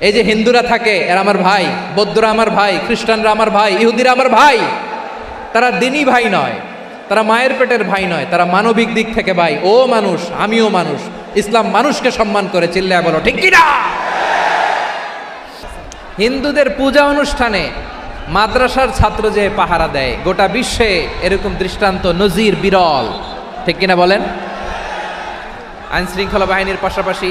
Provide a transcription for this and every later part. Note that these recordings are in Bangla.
এই যে হিন্দুরা থাকে, এরা আমার ভাই, বৌদ্ধরা আমার ভাই, খ্রিস্টানরা আমার ভাই, ইহুদিরা আমার ভাই, তারা দিনই ভাই নয়, তারা মায়ের পেটের ভাই নয়, তারা মানবিক দিক থেকে ভাই। ও মানুষ, আমিও মানুষ, ইসলাম মানুষকে সম্মান করে, চিল্লায় বলো, ঠিক কিনা? হিন্দুদের পূজা অনুষ্ঠানে মাদ্রাসার ছাত্র যে পাহারা দেয়, গোটা বিশ্বে এরকম দৃষ্টান্ত, নজির, বিরল। ঠিক কিনা বলেন? আইন শৃঙ্খলা বাহিনীর পাশাপাশি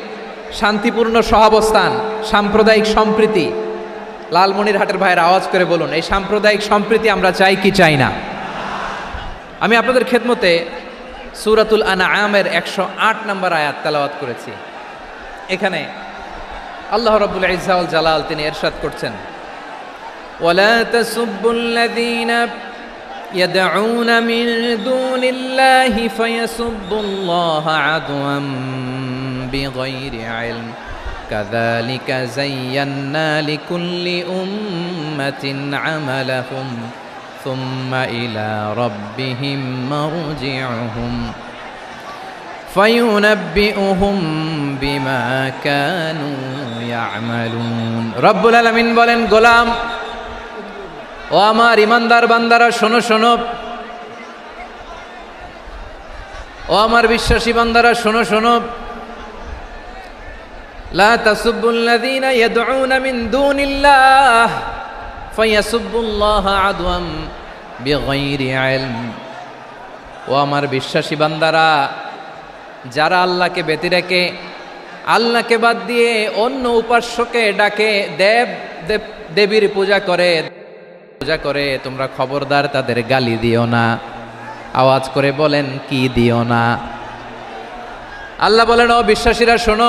শান্তিপূর্ণ সহাবস্থান সাম্প্রদায়িক সম্প্রীতি লালমনিরহাটের ভাইয়ের আওয়াজ করে বলুন এই সাম্প্রদায়িক সম্প্রীতি আমরা চাই কি চাই না আমি আপনাদের খেদমতে সুরাতুল আনা আমের একশো আট নম্বর আয়াত তেলাওয়াত করেছি এখানে আল্লাহ রব্বুল ইজাউল জালাল তিনি এরশাদ করছেন ولا تسبوا الذين يدعون من دون الله فيسبوا الله عدوا بغير علم كذلك زينا لكل أمة عملهم ثم إلى ربهم مرجعهم فينبئهم بما كانوا يعملون رب العالمين বলেন গোলাম ও আমার ইমানদার বান্দারা শোনো শোনো ও আমার বিশ্বাসী বান্দারা শোনো শোনো لا تسبوا الذين يدعون من دون الله فيسبوا الله عدوا بغير علم ও আমার বিশ্বাসী বান্দারা যারা আল্লাহকে ব্যতি রেখে আল্লাহকে বাদ দিয়ে অন্য উপাস্যকে ডাকে দেব দেব দেবীর পূজা করে পূজা করে তোমরা খবরদার তাদের গালি দিও না আওয়াজ করে বলেন কি দিও না আল্লাহ বলেন ও বিশ্বাসীরা শোনো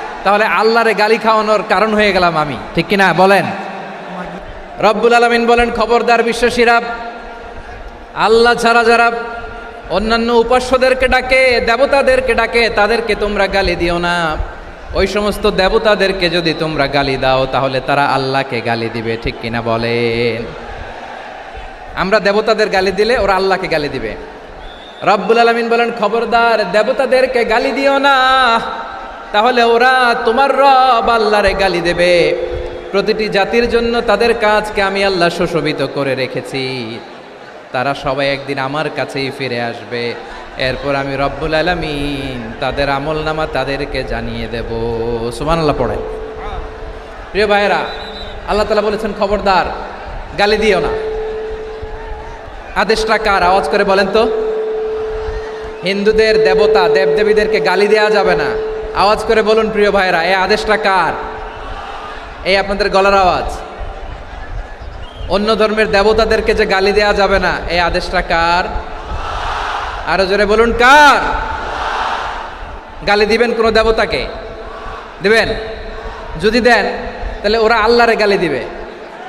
তাহলে আল্লাহরে গালি খাওয়ানোর কারণ হয়ে গেলাম আমি। ঠিক কি না বলেন। রব্বুল আলমিন বলেন, খবরদার বিশ্বাসীরা আল্লাহ ছাড়া যারা অন্যান্য উপাস্যদেরকে ডাকে, দেবতাদেরকে ডাকে, তাদেরকে তোমরা গালি দিও না। ওই সমস্ত দেবতাদেরকে যদি তোমরা গালি দাও, তাহলে তারা আল্লাহকে গালি দিবে। ঠিক কিনা? বলেন। আমরা দেবতাদের গালি দিলে ওরা আল্লাহকে গালি দিবে। রব্বুল আলমিন বলেন, খবরদার দেবতাদেরকে গালি দিও না। তাহলে ওরা তোমার রব আল্লাহরে গালি দেবে। প্রতিটি জাতির জন্য তাদের কাজকে আমি আল্লাহ সুশোভিত করে রেখেছি। তারা সবাই একদিন আমার কাছেই ফিরে আসবে। এরপর আমি রব্বুল আলমিন তাদের আমল নামা তাদেরকে জানিয়ে দেব। সুমান আল্লাহ পড়ে প্রিয় ভাইয়েরা, আল্লাহ তালা বলেছেন, খবরদার, গালি দিও না। আদেশটা কার? আওয়াজ করে বলেন তো। হিন্দুদের দেবতা, দেবদেবীদেরকে গালি দেওয়া যাবে না। আওয়াজ করে বলুন, প্রিয় ভাইয়েরা, এই আদেশটা কার? এই আপনাদের গলার আওয়াজ। অন্য ধর্মের দেবতাদেরকে যে গালি দেওয়া যাবে না, এই আদেশটা কার? আরও জোরে বলুন, কার? গালি দিবেন কোনো দেবতাকে? দিবেন? যদি দেন, তাহলে ওরা আল্লাহরে গালি দিবে।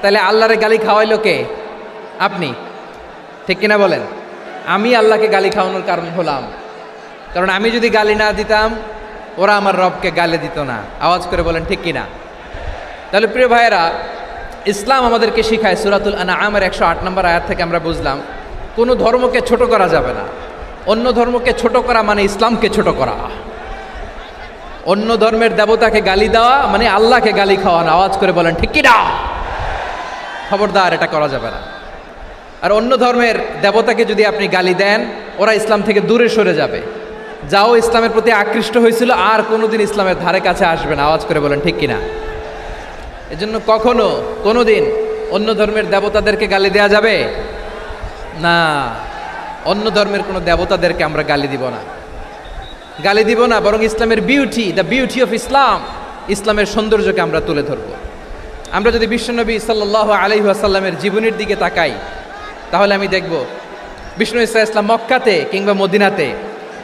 তাহলে আল্লাহরে গালি খাওয়াইলো কে? আপনি। ঠিক কিনা বলেন? আমি আল্লাহকে গালি খাওয়ানোর কারণ হলাম। কারণ আমি যদি গালি না দিতাম ওরা আমার রবকে গালি দিত না। আওয়াজ করে বলেন, ঠিক কিনা? তাহলে প্রিয় ভাইয়েরা, ইসলাম আমাদেরকে শিখায় সুরাতুল আনা আমার একশো আট নম্বর আয়াত থেকে আমরা বুঝলাম, কোনো ধর্মকে ছোট করা যাবে না। অন্য ধর্মকে ছোট করা মানে ইসলামকে ছোট করা। অন্য ধর্মের দেবতাকে গালি দেওয়া মানে আল্লাহকে গালি খাওয়ানো। আওয়াজ করে বলেন, ঠিক কিনা? খবরদার, এটা করা যাবে না। আর অন্য ধর্মের দেবতাকে যদি আপনি গালি দেন, ওরা ইসলাম থেকে দূরে সরে যাবে। যাও ইসলামের প্রতি আকৃষ্ট হয়েছিল, আর কোনোদিন ইসলামের ধারে কাছে আসবে না। আওয়াজ করে বলেন, ঠিক কিনা? এজন্য কখনো, কোনোদিন অন্য ধর্মের দেবতাদেরকে গালি দেয়া যাবে? না, অন্য ধর্মের কোনো দেবতাদেরকে আমরা গালি দিব না। গালি দিব না, বরং ইসলামের beauty the beauty of Islam ইসলামের সৌন্দর্যকে আমরা তুলে ধরব। আমরা যদি বিশ্বনবী সাল্লাহ আলহি আসাল্লামের জীবনের দিকে তাকাই, তাহলে আমি দেখব বিষ্ণু ইসা ইসলাম মক্কাতে কিংবা মদিনাতে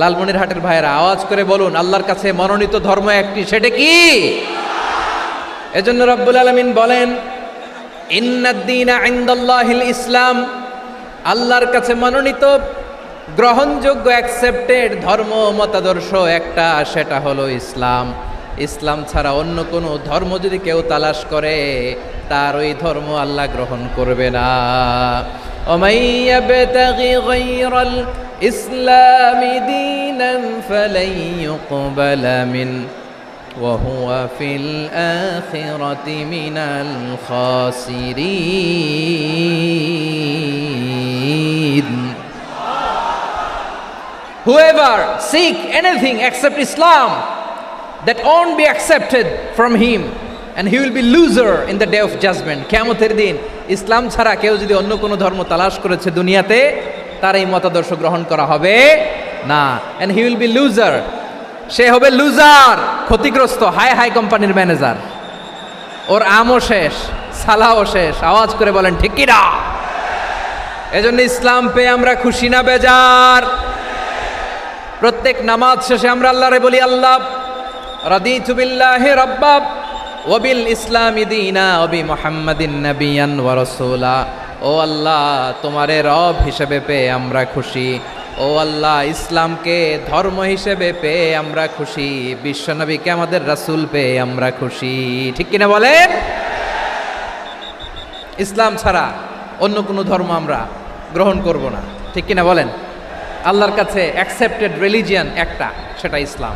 লালমনির হাটের ভাইয়েরা, আওয়াজ করে বলুন, আল্লাহর কাছে মনোনীত ধর্ম একটি, সেটা কি? এজন্য রব্বুল আলমিন বলেন ইসলাম আল্লাহর কাছে মনোনীত, গ্রহণযোগ্য অ্যাকসেপ্টেড ধর্ম, মতাদর্শ একটা, সেটা হলো ইসলাম। ইসলাম ছাড়া অন্য কোনো ধর্ম যদি কেউ তালাশ করে, তার ওই ধর্ম আল্লাহ গ্রহণ করবে না। ইসলামি দীনান ফালাই ইউকবালা মিন وهو في الآخرة من الخاسرين Whoever seek anything except Islam, that won't be accepted from him, and he will be loser in the day of judgment. কেমতের দিন ইসলাম ছাড়া কেউ যদি অন্য কোনো ধর্ম তালাশ করেছে দুনিয়াতে তার এই মতাদর্শ গ্রহণ করা হবে না। And he will be loser সে হবে লুজার ক্ষতিগ্রস্ত হাই হাই কোম্পানির ম্যানেজার ওর আমও শেষ সালাও শেষ। আওয়াজ করে বলেন ঠিকিরা এজন্য ইসলাম পেয়ে আমরা খুশি না, বেজার? প্রত্যেক নামাজ শেষে আমরা আল্লাহরে বলি, আল্লাহ, রাদিতু বিল্লাহি রাব্বাব ওয়াবিল ইসলামি দীনা ওবি মুহাম্মাদিন নাবিয়ান ওয়া ও আল্লাহ, তোমারে রব হিসেবে পেয়ে আমরা খুশি। ও আল্লাহ, ইসলামকে ধর্ম হিসেবে পেয়ে আমরা খুশি। বিশ্বনবীকে আমাদের রাসূল পেয়ে আমরা খুশি। ঠিক কিনা বলেন? ইসলাম ছাড়া অন্য কোনো ধর্ম আমরা গ্রহণ করব না। ঠিক কিনা বলেন? আল্লাহর কাছে অ্যাকসেপ্টেড রিলিজিয়ান একটা, সেটা ইসলাম।